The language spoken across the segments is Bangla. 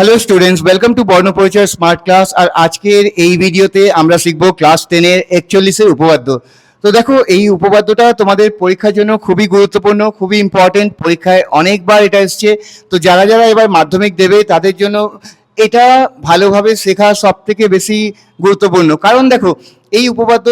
Hello students welcome to Barnaparichay smart class আর আজকের এই ভিডিওতে আমরা শিখব ক্লাস টেনের একচল্লিশের উপপাদ্য। তো দেখো, এই উপপাদ্যটা তোমাদের পরীক্ষার জন্য খুবই গুরুত্বপূর্ণ, খুবই ইম্পর্টেন্ট পরীক্ষায় অনেকবার এটা এসছে। তো যারা যারা এবার মাধ্যমিক দেবে, তাদের জন্য এটা ভালোভাবে শেখা সব থেকে বেশি গুরুত্বপূর্ণ। কারণ দেখো, এই উপপাদ্য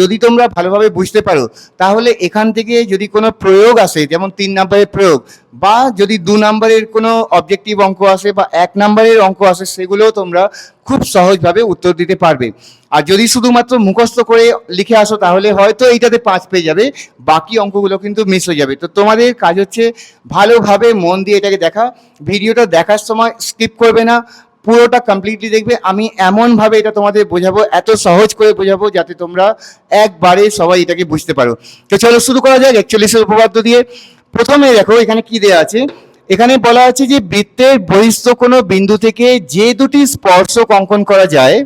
যদি তোমরা ভালোভাবে বুঝতে পারো, তাহলে এখান থেকে যদি কোনো প্রয়োগ আসে, যেমন তিন নাম্বারের প্রয়োগ, বা যদি দু নাম্বারের কোনো অবজেক্টিভ অঙ্ক আসে বা এক নাম্বারের অঙ্ক আসে, সেগুলোও তোমরা খুব সহজভাবে উত্তর দিতে পারবে। আর যদি শুধুমাত্র মুখস্থ করে লিখে আসো, তাহলে হয়তো এইটাতে পাঁচ পেয়ে যাবে, বাকি অঙ্কগুলো কিন্তু মিস হয়ে যাবে। তো তোমাদের কাজ হচ্ছে ভালোভাবে মন দিয়ে এটাকে দেখা। ভিডিওটা দেখার সময় স্কিপ করবে না পুরোটা কমপ্লিটলি দেখবে। আমি এমনভাবে এটা তোমাদের বোঝাবো, এত সহজ করে বোঝাবো যাতে তোমরা একবারে সবাই এটাকে বুঝতে পারো। তো চলো শুরু করা যাক একচল্লিশের উপপাদ্য দিয়ে। প্রথমে দেখো এখানে কি দেওয়া আছে? এখানে বলা আছে যে বৃত্তের বহিস্থ কোনো বিন্দু থেকে যে দুটি স্পর্শক অঙ্কন করা যায়,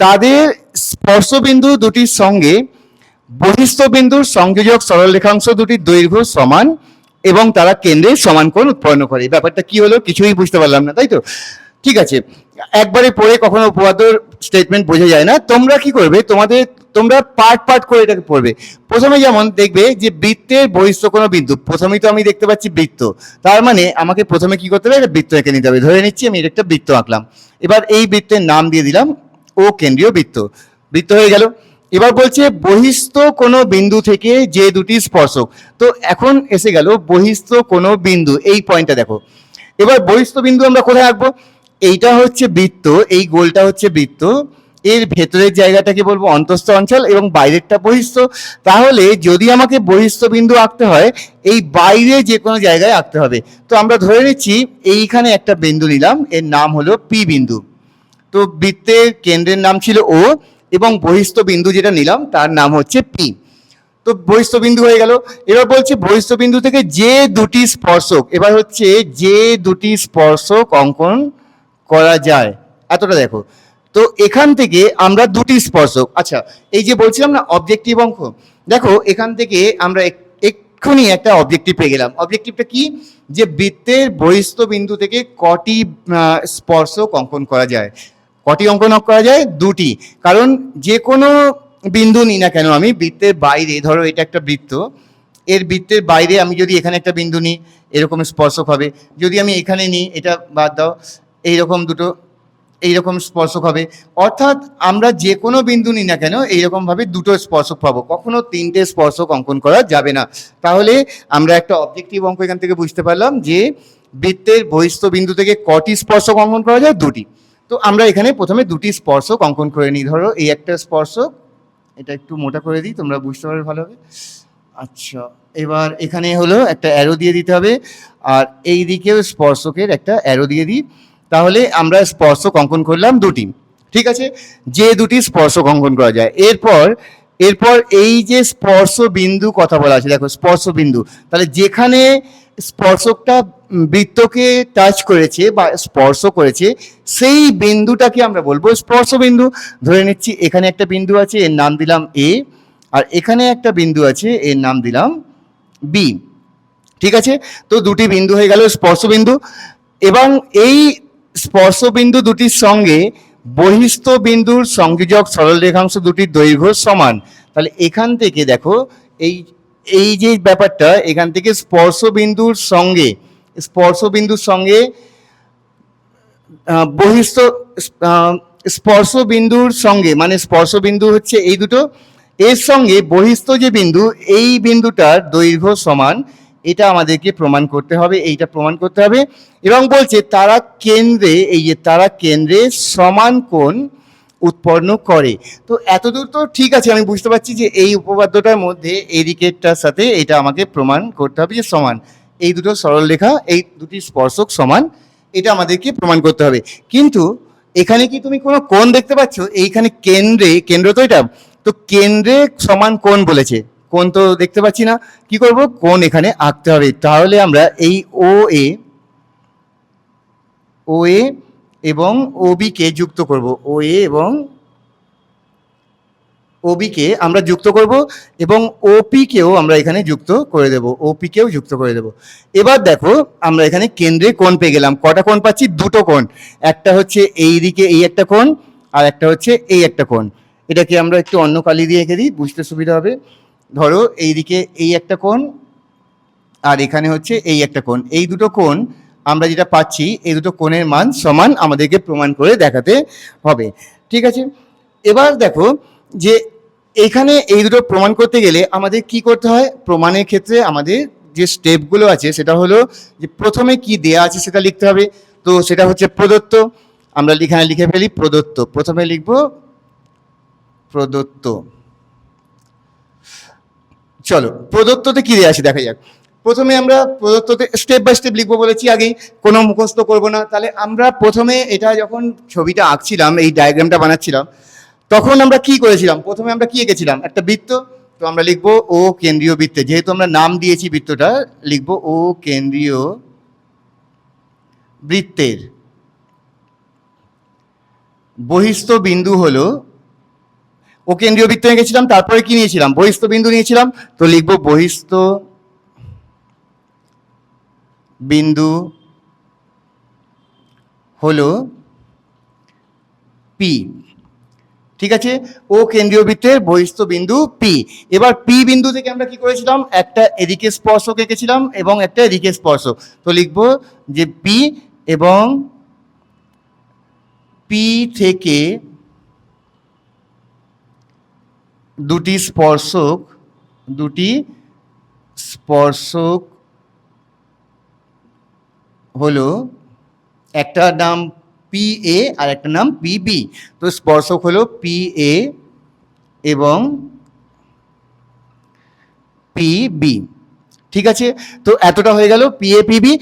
তাদের স্পর্শবিন্দু দুটির সঙ্গে বহিস্থ বিন্দুর সংযোজক সরলরেখাংশ দুটির দৈর্ঘ্য সমান এবং তারা কেন্দ্রে সমান কোণ উৎপন্ন করে। ব্যাপারটা কি হলো কিছুই বুঝতে পারলাম না, তাই তো? ঠিক আছে, একবারে পড়ে কখনো উপপাদ্যর স্টেটমেন্ট বোঝা যায় না। তোমরা কি করবে? তোমাদের, তোমরা পার্ট পার্ট করে এটাকে পড়বে। প্রথমে যেমন দেখবে যে বৃত্তের বহিষ্ঠ কোনো বিন্দু, প্রথমেই তো আমি দেখতে পাচ্ছি বৃত্ত। তার মানে আমাকে প্রথমে কি করতে হবে? একটা বৃত্ত এঁকে নিতে হবে। ধরে নিচ্ছি আমি এটা একটা বৃত্ত আঁকলাম। এবার এই বৃত্তের নাম দিয়ে দিলাম ও কেন্দ্রীয় বৃত্ত। বৃত্ত হয়ে গেল। এবার বলছে বহিস্থ কোনো বিন্দু থেকে যে দুটি স্পর্শক। তো এখন এসে গেল বহিস্থ কোনো বিন্দু, এই পয়েন্টটা দেখো। এবার বহিস্থ বিন্দু আমরা কোথায় আঁকবো? এইটা হচ্ছে বৃত্ত, এই গোলটা হচ্ছে বৃত্ত। এর ভেতরের জায়গাটাকে বলব অন্তস্থ অঞ্চল এবং বাইরেরটা বহিস্থ। তাহলে যদি আমাকে বহিস্থ বিন্দু আঁকতে হয়, এই বাইরে যে কোনো জায়গায় আঁকতে হবে। তো আমরা ধরে নিচ্ছি, এইখানে একটা বিন্দু নিলাম, এর নাম হলো পি বিন্দু। তো বৃত্তের কেন্দ্রের নাম ছিল ও এবং বহিস্থ বিন্দু যেটা নিলাম, তার নাম হচ্ছে পি তো বহিস্থ বিন্দু হয়ে গেল। এবার বলছে, বহিস্থ বিন্দু থেকে যে দুটি স্পর্শক, এবার হচ্ছে যে দুটি স্পর্শক অঙ্কন করা যায়। এতটা দেখো। তো এখান থেকে আমরা দুটি স্পর্শক। আচ্ছা এই যে বলছিলাম না অবজেক্টিভ অঙ্ক। দেখো, এখান থেকে আমরা এক- এক্ষুনি একটা অবজেক্টিভ পেয়ে গেলাম। অবজেক্টিভটা কি? যে বৃত্তের বহিস্থ বিন্দু থেকে কটি স্পর্শক অঙ্কন করা যায়। কটি অঙ্কন করা যায়? দুটি। কারণ যে কোনো বিন্দু নিই না কেন আমি, বৃত্তের বাইরে, ধরো এটা একটা বৃত্ত, এর বৃত্তের বাইরে আমি যদি এখানে একটা বিন্দু নিই, এরকম স্পর্শক হবে। যদি আমি এখানে নিই, এটা বাদ দাও। এইরকম দুটো, এইরকম স্পর্শক হবে। অর্থাৎ আমরা যে কোনো বিন্দু নিই না কেন, এইরকমভাবে দুটো স্পর্শক পাবো। কখনো তিনটে স্পর্শক অঙ্কন করা যাবে না। তাহলে আমরা একটা অবজেক্টিভ অঙ্ক এখান থেকে বুঝতে পারলাম যে বৃত্তের বহিষ্ঠ বিন্দু থেকে কটি স্পর্শক অঙ্কন করা যায়? দুটি। তো আমরা এখানে প্রথমে দুটি স্পর্শক অঙ্কন করে নিই। ধরো এই একটা স্পর্শক, এটা একটু মোটা করে দিই, তোমরা বুঝতে পারবে ভালোভাবে আচ্ছা এবার এখানে হলো একটা অ্যারো দিয়ে দিতে হবে। আর এই দিকেও স্পর্শকের একটা অ্যারো দিয়ে দিই। তাহলে আমরা স্পর্শক অঙ্কন করলাম দুটি। ঠিক আছে? যে দুটি স্পর্শক অঙ্কন করা যায়। এরপর এরপর এই যে স্পর্শ বিন্দু কথা বলা আছে, দেখো স্পর্শ বিন্দু। তাহলে যেখানে স্পর্শকটা বৃত্তকে টাচ করেছে বা স্পর্শ করেছে, সেই বিন্দুটাকে আমরা বলব স্পর্শ বিন্দু। ধরে নিচ্ছি এখানে একটা বিন্দু আছে, এর নাম দিলাম এ আর এখানে একটা বিন্দু আছে, এর নাম দিলাম বি ঠিক আছে? তো দুটি বিন্দু হয়ে গেল স্পর্শ বিন্দু। এবং এই স্পর্শবিন্দু দুটির সঙ্গে বহিস্থ বিন্দুর সংযোজক সরল রেখাংশ দুটির দৈর্ঘ্য সমান। তাহলে এখান থেকে দেখো, এই এই যে ব্যাপারটা, এখান থেকে স্পর্শবিন্দুর সঙ্গে স্পর্শবিন্দুর সঙ্গে বহিস্থ স্পর্শবিন্দুর সঙ্গে মানে স্পর্শবিন্দু হচ্ছে এই দুটো, এর সঙ্গে বহিস্থ যে বিন্দু, এই বিন্দুটার দৈর্ঘ্য সমান এটা আমাদেরকে প্রমাণ করতে হবে, এইটা প্রমাণ করতে হবে। এবং বলছে, তারা কেন্দ্রে, এই যে তারা কেন্দ্রে সমান কোণ উৎপন্ন করে। তো এতদূর তো ঠিক আছে, আমি বুঝতে পারছি যে এই উপপাদ্যটার মধ্যে এই দিকেরটার সাথে এটা আমাকে প্রমাণ করতে হবে যে সমান। এই দুটো সরলরেখা এই দুটি স্পর্শক সমান, এটা আমাদেরকে প্রমাণ করতে হবে। কিন্তু এখানে কি তুমি কোনো কোণ দেখতে পাচ্ছ? এইখানে কেন্দ্রে, কেন্দ্র তো এটা, তো কেন্দ্রে সমান কোণ বলেছে। কোণ তো দেখতে পাচ্ছি না। কি করব? কোন এখানে আঁকতে হবে। তাহলে আমরা এই ও এ ও এ এবং ও বি কে যুক্ত করব। ও এ এবং ও ওবি কে আমরা যুক্ত করব এবং ওপি কেও আমরা এখানে যুক্ত করে দেব। ওপি কেও যুক্ত করে দেব। এবার দেখো, আমরা এখানে কেন্দ্রে কোণ পেয়ে গেলাম। কটা কোণ পাচ্ছি? দুটো কোণ। একটা হচ্ছে এই দিকে এই একটা কোণ, আর একটা হচ্ছে এই একটা কোণ। এটাকে আমরা একটু অন্য কালি দিয়ে এঁকে দিই, বুঝতে সুবিধা হবে। ধরো এইদিকে এই একটা কোণ আর এখানে হচ্ছে এই একটা কোণ। এই দুটো কোণ আমরা যেটা পাচ্ছি, এই দুটো কোণের মান সমান আমাদেরকে প্রমাণ করে দেখাতে হবে। ঠিক আছে? এবার দেখো যে এখানে এই দুটো প্রমাণ করতে গেলে আমাদের কি করতে হয়? প্রমাণের ক্ষেত্রে আমাদের যে স্টেপগুলো আছে, সেটা হলো যে প্রথমে কি দেয়া আছে সেটা লিখতে হবে। তো সেটা হচ্ছে প্রদত্ত। আমরা এখানে লিখে ফেলি প্রদত্ত। প্রথমে লিখব প্রদত্ত। চলো, প্রদত্ততে কি আছে দেখা যাক। প্রথমে আমরা প্রদত্ততে স্টেপ বাই স্টেপ লিখব বলেছি আগেই, কোনো মুখস্থ করব না। তাহলে আমরা প্রথমে এটা যখন ছবিটা আঁকছিলাম, এই ডায়াগ্রামটা বানাচ্ছিলাম, তখন আমরা কি করেছিলাম? প্রথমে আমরা কি এঁকেছিলাম? একটা বৃত্ত, তো আমরা লিখব ও কেন্দ্রীয় বৃত্তে। যেহেতু আমরা নাম দিয়েছি বৃত্তটা, লিখব ও কেন্দ্রীয় বৃত্তের বহিস্থ বিন্দু হলো ও কেন্দ্রীয় বৃত্ত এঁকেছিলাম তারপরে কি নিয়েছিলাম? বহিস্থ বিন্দু নিয়েছিলাম, তো লিখব বহিস্থ বিন্দু হলো পি ঠিক আছে? ও কেন্দ্রীয় বৃত্তের বহিস্থ বিন্দু পি এবার পি বিন্দু থেকে আমরা কি করেছিলাম? একটা এদিকে স্পর্শক এঁকেছিলাম এবং একটা এদিকে স্পর্শক। তো লিখব যে পি এবং পি থেকে দুটি স্পর্শক দুটি স্পর্শক হলো একটা নাম পি এ আর একটা নাম পি বি তো স্পর্শক হলো পি এ এবং পি বি ঠিক আছে? তো এতটা হয়ে গেল পি এ পি বি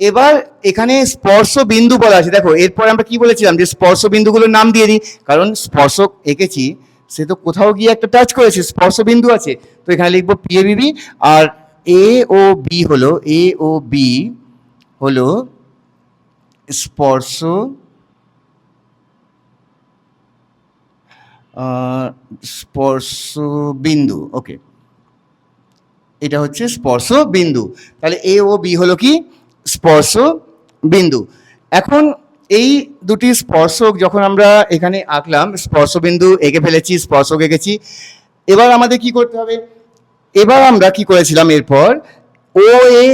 এবার এখানে স্পর্শ বিন্দু বলা আছে। দেখো, এরপর আমরা কি বলেছিলাম যে স্পর্শ বিন্দুগুলোর নাম দিয়ে দিই। কারণ স্পর্শক এঁকেছি সে তো কোথাও গিয়ে একটা টাচ করেছে স্পর্শ বিন্দু আছে। তো এখানে লিখব পি এ বি আর এ ও বি হলো এ ও বি হলো স্পর্শ স্পর্শ বিন্দু ওকে এটা হচ্ছে স্পর্শ বিন্দু তাহলে এ ও বি হলো কি? স্পর্শ বিন্দু এখন এই দুটি স্পর্শক যখন আমরা এখানে আঁকলাম স্পর্শ বিন্দু এঁকে ফেলেছি, স্পর্শক এঁকেছি, এবার আমাদের কি করতে হবে? এবার আমরা কি করেছিলাম এরপর? ও এ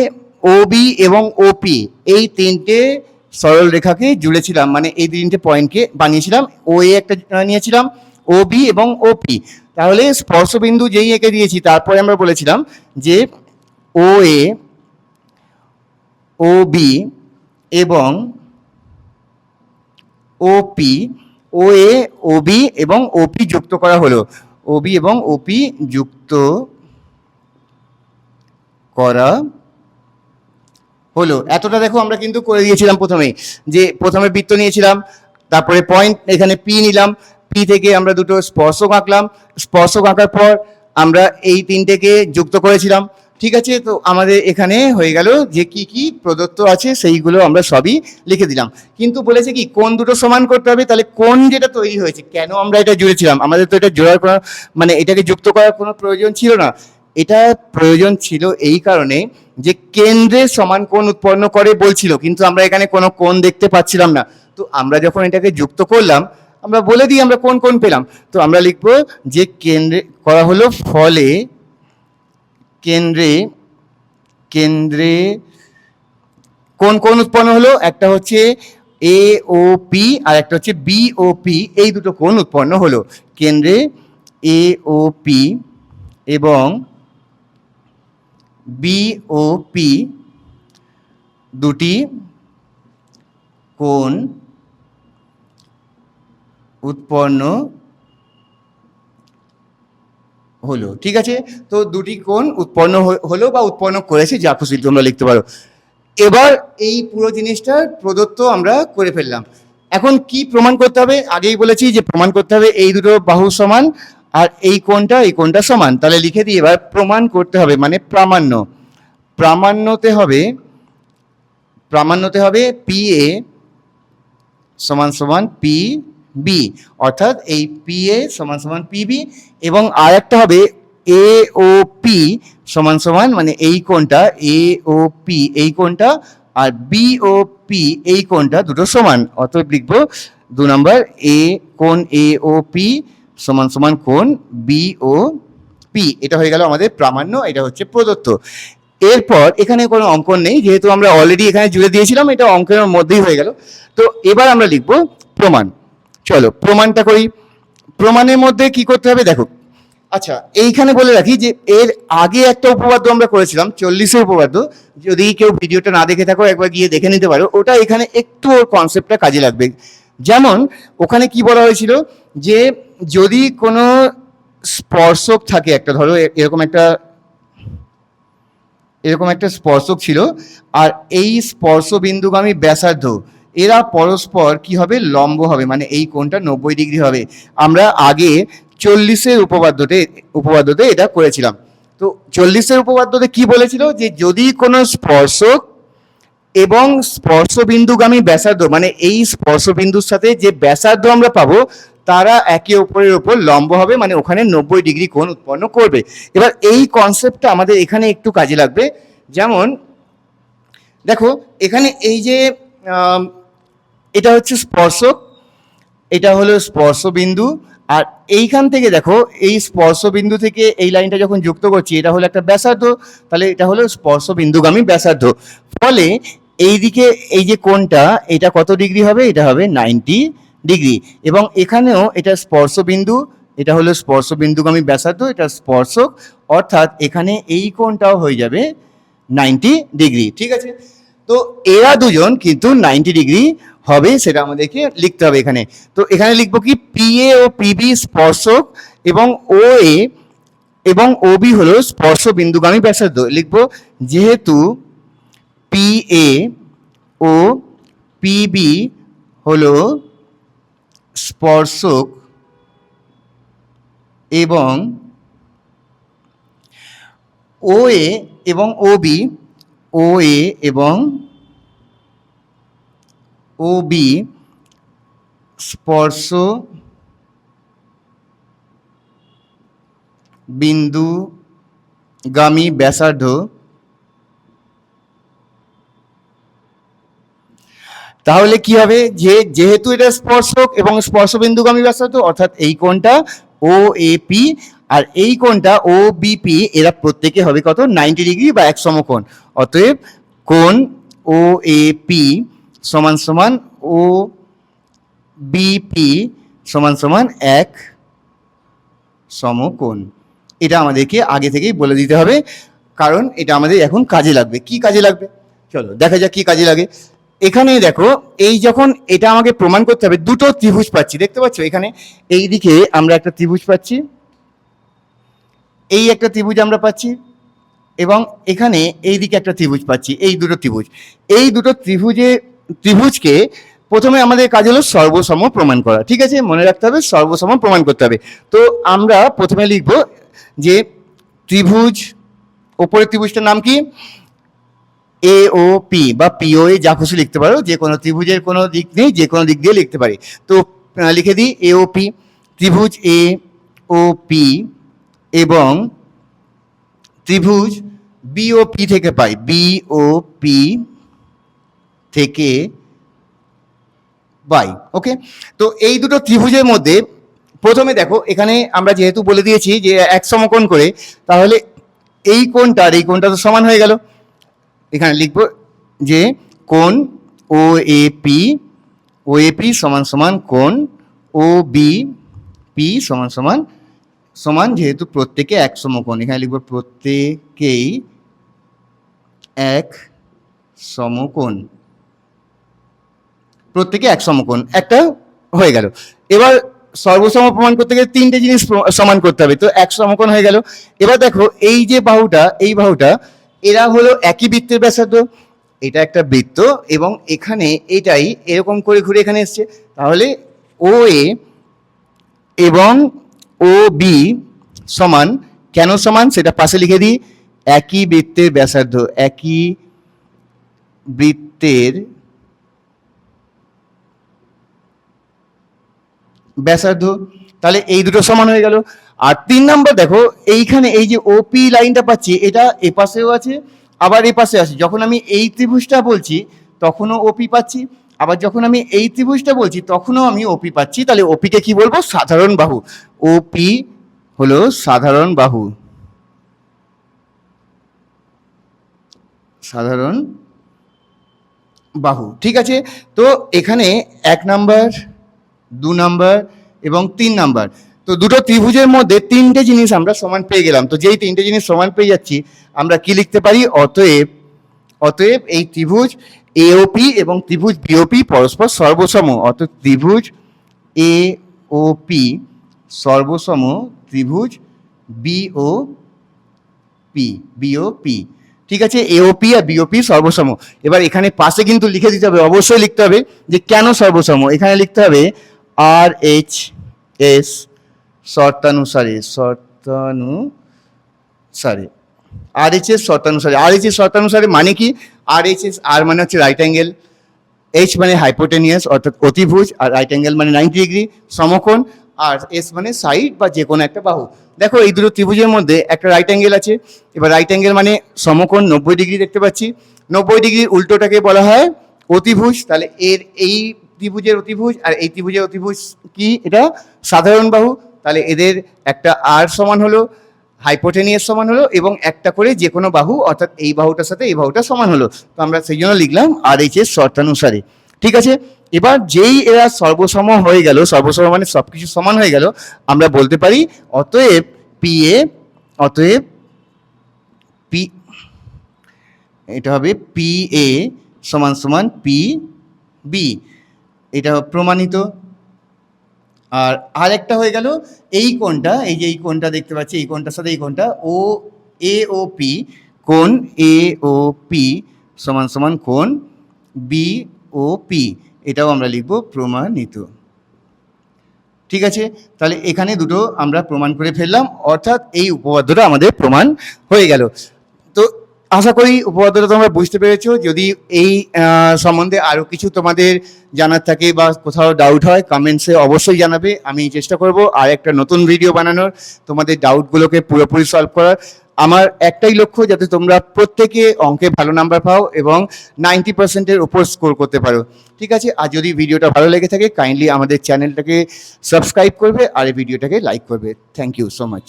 ও বি এবং ও পি এই তিনটে সরল রেখাকে জুড়েছিলাম মানে এই তিনটে পয়েন্টকে বানিয়েছিলাম। ও এ একটা নিয়েছিলাম ও বি এবং ও পি তাহলে স্পর্শবিন্দু যেই এঁকে দিয়েছি, তারপরে আমরা বলেছিলাম যে ও এ ও বি এবং ওপি ও এ ওবি এবং ওপি যুক্ত করা হলো। ওবি এবং ওপি যুক্ত করা হলো। এতটা দেখো আমরা কিন্তু করে দিয়েছিলাম প্রথমে যে প্রথমে বৃত্ত নিয়েছিলাম, তারপরে পয়েন্ট এখানে পি নিলাম। পি থেকে আমরা দুটো স্পর্শক আঁকলাম। স্পর্শক আঁকার পর আমরা এই তিনটেকে যুক্ত করেছিলাম। ঠিক আছে, তো আমাদের এখানে হয়ে গেল যে কি কি প্রদত্ত আছে, সেইগুলো আমরা সবই লিখে দিলাম। কিন্তু বলেছে কি, কোন দুটো সমান করতে হবে? তাহলে কোন যেটা তৈরি হয়েছে? কেন আমরা এটা জুড়েছিলাম? আমাদের তো এটা জোড়ার কোনো মানে এটাকে যুক্ত করার কোনো প্রয়োজন ছিল না। এটা প্রয়োজন ছিল এই কারণে যে কেন্দ্রে সমান কোণ উৎপন্ন করে বলছিল, কিন্তু আমরা এখানে কোনো কোণ দেখতে পাচ্ছিলাম না। তো আমরা যখন এটাকে যুক্ত করলাম, আমরা বলে দিই আমরা কোন কোন পেলাম। তো আমরা লিখব যে কেন্দ্রে করা হলো ফলে কেন্দ্রে কেন্দ্রে কোন কোন উৎপন্ন হলো? একটা হচ্ছে এ ও পি আর একটা হচ্ছে বি ও পি এই দুটো কোণ উৎপন্ন হলো। কেন্দ্রে এ ও পি এবং বি ও পি দুটি কোণ উৎপন্ন হলো, ঠিক আছে? তো দুটি কোণ উৎপন্ন হলো বা উৎপন্ন করেছে, যা খুশি তোমরা লিখতে পারো। এবার এই পুরো জিনিসটা প্রদত্ত আমরা করে ফেললাম। এখন কি প্রমাণ করতে হবে? আগেই বলেছি যে প্রমাণ করতে হবে এই দুটো বাহু সমান আর এই কোণটা এই কোণটা সমান। তাহলে লিখে দিই এবার প্রমাণ করতে হবে মানে প্রামাণ্য। প্রামাণ্যতে হবে প্রামাণ্যতে হবে পি এ সমান সমান পি বি অর্থাৎ এই পি এ সমান সমান পিবি এবং আর একটা হবে এ ও পি সমান সমান মানে এই কোণটা এ ও পি এই কোণটা, আর বি ও পি এই কোণটা দুটো সমান। অতএব লিখব দু নম্বর এ কোণ এ ও পি সমান সমান কোণ বি ও পি এটা হয়ে গেল আমাদের প্রামাণ্য, এটা হচ্ছে প্রদত্ত। এরপর এখানে কোনো অঙ্কন নেই, যেহেতু আমরা অলরেডি এখানে জুড়ে দিয়েছিলাম, এটা অঙ্কের মধ্যেই হয়ে গেল। তো এবার আমরা লিখব প্রমাণ। চলো প্রমাণটা করি। প্রমাণের মধ্যে কি করতে হবে দেখো। আচ্ছা এইখানে বলে রাখি যে এর আগে একটা উপপাদ্য আমরা করেছিলাম, চল্লিশের উপপাদ্য। যদি কেউ ভিডিওটা না দেখে থাকো, একবার গিয়ে দেখে নিতে পারো। ওটা এখানে একটু ওর কনসেপ্টটা কাজে লাগবে। যেমন, ওখানে কি বলা হয়েছিল যে যদি কোনো স্পর্শক থাকে, একটা ধরো এরকম একটা এরকম একটা স্পর্শক ছিল, আর এই স্পর্শ বিন্দুগামী ব্যাসার্ধ এরা পরস্পর কি হবে? লম্ব হবে মানে এই কোণটা নব্বই ডিগ্রি হবে। আমরা আগে চল্লিশের উপপাদ্যতে উপপাদ্যতে এটা করেছিলাম। তো চল্লিশের উপপাদ্যতে কি বলেছিল? যে যদি কোনো স্পর্শক এবং স্পর্শবিন্দুগামী ব্যাসার্ধ মানে এই স্পর্শবিন্দুর সাথে যে ব্যাসার্ধ আমরা পাবো, তারা একে অপরের ওপর লম্ব হবে মানে ওখানে নব্বই ডিগ্রি কোণ উৎপন্ন করবে। এবার এই কনসেপ্টটা আমাদের এখানে একটু কাজে লাগবে। যেমন, দেখো, এখানে এই যে এটা হচ্ছে স্পর্শক, এটা হলো স্পর্শবিন্দু, আর এইখান থেকে দেখো, এই স্পর্শবিন্দু থেকে এই লাইনটা যখন যুক্ত করছি, এটা হলো একটা ব্যাসার্ধ, তাহলে এটা হলো স্পর্শবিন্দুগামী ব্যাসার্ধ। ফলে এইদিকে এই যে কোণটা, এটা কত ডিগ্রি হবে? এটা হবে নাইনটি ডিগ্রি। এবং এখানেও এটা স্পর্শবিন্দু, এটা হলো স্পর্শবিন্দুগামী ব্যাসার্ধ, এটা স্পর্শক, অর্থাৎ এখানে এই কোণটাও হয়ে যাবে নাইনটি ডিগ্রি, ঠিক আছে? তো এরা দুজন কিন্তু নাইনটি ডিগ্রি হবে, সেটা আমাদেরকে লিখতে হবে এখানে। তো এখানে লিখব কি? পি এ ও পিবি স্পর্শক এবং ও এ এবং ও বি হলো স্পর্শ বিন্দুগামী ব্যাসার্ধ। লিখব, যেহেতু পি এ ও পিবি হলো স্পর্শক এবং ও এ এবং ও বি ও এ এবং ও বি স্পর্শ বিন্দুগামী ব্যাসার্ধ তাহলে কি হবে? যে, যেহেতু এটা স্পর্শক এবং স্পর্শ স্পর্শবিন্দুগামী ব্যাসার্ধ, অর্থাৎ এই কোণটা ও এ পি আর এই কোণটা ও বিপি এরা প্রত্যেকে হবে কত? নাইনটি ডিগ্রি বা এক সমকোণ। অতএব কোণ ও এ পি সমান সমান ও বিপি সমান সমান এক সমকোণ। এটা আমাদেরকে আগে থেকেই বলে দিতে হবে, কারণ এটা আমাদের এখন কাজে লাগবে। কি কাজে লাগবে? চলো, দেখা যাক কি কাজে লাগে। এখানে দেখো, এই যখন এটা আমাকে প্রমাণ করতে হবে, দুটো ত্রিভুজ পাচ্ছি, দেখতে পাচ্ছ? এখানে এই দিকে আমরা একটা ত্রিভুজ পাচ্ছি, এই একটা ত্রিভুজ আমরা পাচ্ছি, এবং এখানে এই দিকে একটা ত্রিভুজ পাচ্ছি, এই দুটো ত্রিভুজ। এই দুটো ত্রিভুজে ত্রিভুজকে প্রথমে আমাদের কাজ হলো সর্বসম প্রমাণ করা, ঠিক আছে? মনে রাখতে হবে সর্বসম প্রমাণ করতে হবে। তো আমরা প্রথমে লিখব যে ত্রিভুজ ওপরের ত্রিভুজটার নাম কি? এ ও পি বা পিও এ যা খুশি লিখতে পারো, যে কোনো ত্রিভুজের কোনো দিক নেই, যে কোনো দিক দিয়ে লিখতে পারি। তো লিখে দিই এ ও পি ত্রিভুজ এ ও পি এবং ত্রিভুজ বিওপি থেকে পাই বিওপি থেকে বাই ওকে তো এই দুটো ত্রিভুজের মধ্যে প্রথমে দেখো, এখানে আমরা যেহেতু বলে দিয়েছি যে এক সমকোণ করে, তাহলে এই কোণটা আর এই কোণটা তো সমান হয়ে গেল। এখানে লিখব যে কোণ ও A P O A P সমান সমান কোণ ও বি পি সমান সমান সমান যেহেতু প্রত্যেকে এক সমকোণ। এখানে লিখব প্রত্যেকেই এক সমকোণ। প্রত্যেকে এক সমকোণ, একটা হয়ে গেল। এবার সর্বসম প্রমাণ করতে গেলে তিনটে জিনিস সমান করতে হবে। তো এক সমকোণ হয়ে গেল। এবার দেখো, এই যে বাহুটা, এই বাহুটা, এরা হলো একই বৃত্তের ব্যাসার্ধ, এটা একটা বৃত্ত, এবং এখানে এটাই এরকম করে ঘুরে এখানে এসছে। তাহলে ও এ এবং ও বি সমান, কেন সমান সেটা পাশে লিখে দিই। একই বৃত্তের ব্যাসার্ধ, একই বৃত্তের ব্যাসার্ধ, তাহলে এই দুটো সমান হয়ে গেল। আর তিন নাম্বার দেখো, এইখানে এই যে ওপি লাইনটা পাচ্ছি, এটা এ পাশেও আছে, আবার এ পাশে আছে। যখন আমি এই ত্রিভুজটা বলছি, তখনও ওপি পাচ্ছি। আবার যখন আমি এই ত্রিভুজটা বলছি, তখনও আমি ওপি পাচ্ছি। তাহলে ওপিকে কি বলব? সাধারণ বাহু। ওপি হলো সাধারণ বাহু। সাধারণ বাহু। ঠিক আছে? তো এখানে এক নাম্বার দু নাম্বার এবং তিন নাম্বার। তো দুটো ত্রিভুজের মধ্যে তিনটে জিনিস আমরা সমান পেয়ে গেলাম। তো যেই তিনটে জিনিস সমান পেয়ে যাচ্ছি, আমরা কি লিখতে পারি? অতএব অতএব এই ত্রিভুজ এওপি এবং ত্রিভুজ বিওপি পরস্পর সর্বসম। অর্থাৎ ত্রিভুজ এ ও পি সর্বসম ত্রিভুজ বিও পি বিওপি ঠিক আছে? এওপি আর বিওপি সর্বসম। এবার এখানে পাশে কিন্তু লিখে দিতে হবে, অবশ্যই লিখতে হবে যে কেন সর্বসম? এখানে লিখতে হবে আর এইচ এস শর্তানুসারে শর্তানুসারে। আর এইচ এস শর্তানুসারে। আর এইচ এস শর্তানুসারে মানে কি? আর এইচ এস আর মানে হচ্ছে রাইট অ্যাঙ্গেল এইচ মানে হাইপোটেনিয়াস অর্থাৎ অতিভুজ, আর রাইট অ্যাঙ্গেল মানে নাইনটি ডিগ্রি সমকোণ, আর এস মানে সাইড বা যে কোনো একটা বাহু। দেখো, এই দুটো ত্রিভুজের মধ্যে একটা রাইট অ্যাঙ্গেল আছে। এবার রাইট অ্যাঙ্গেল মানে সমকোণ, নব্বই ডিগ্রি দেখতে পাচ্ছি। নব্বই ডিগ্রির উল্টোটাকে বলা হয় অতিভুজ। তাহলে এর এই ত্রিভুজের অতিভুজ, আর এই ত্রিভুজের অতিভুজ কি? এটা সাধারণ বাহু। তাহলে এদের একটা আর সমান হলো হাইপোটেনিয়াস সমান হলো, এবং একটা করে যে কোনো বাহু, অর্থাৎ এই বাহুটার সাথে এই বাহুটা সমান হলো। তো আমরা সেই জন্য লিখলাম আর এইচ এর শর্তানুসারে। ঠিক আছে? এবার যেই এরা সর্বসম হয়ে গেল, সর্বসম মানে সব কিছু সমান হয়ে গেল, আমরা বলতে পারি অতএব পি এ অতএব পি এটা হবে পি এ সমান সমান পি বি এটা প্রমাণিত। আর আরেকটা হয়ে গেল, এই কোণটা, এই যে এই কোণটা দেখতে পাচ্ছি, এই কোণটার সাথে এই কোণটা, ও, এ, ও, পি, কোণ, এ, ও, পি, সমান সমান কোণ, বি, ও, পি, এটাও আমরা লিখব প্রমাণিত। ঠিক আছে? তাহলে এখানে দুটো আমরা প্রমাণ করে ফেললাম, অর্থাৎ এই উপপাদ্যটা আমাদের প্রমাণ হয়ে গেল। তো আশা করি উপপাদ্যটা তোমরা বুঝতে পেরেছ। যদি এই সম্বন্ধে আরও কিছু তোমাদের জানার থাকে বা কোথাও ডাউট হয় কমেন্টসে অবশ্যই জানাবে। আমি চেষ্টা করব আর একটা নতুন ভিডিও বানানোর। তোমাদের ডাউটগুলোকে পুরোপুরি সলভ করার। আমার একটাই লক্ষ্য, যাতে তোমরা প্রত্যেকে অঙ্কে ভালো নাম্বার পাও এবং নাইনটি পার্সেন্টের উপর স্কোর করতে পারো। ঠিক আছে? আর যদি ভিডিওটা ভালো লেগে থাকে কাইন্ডলি আমাদের চ্যানেলটাকে সাবস্ক্রাইব করবে আর এই ভিডিওটাকে লাইক করবে। Thank you so much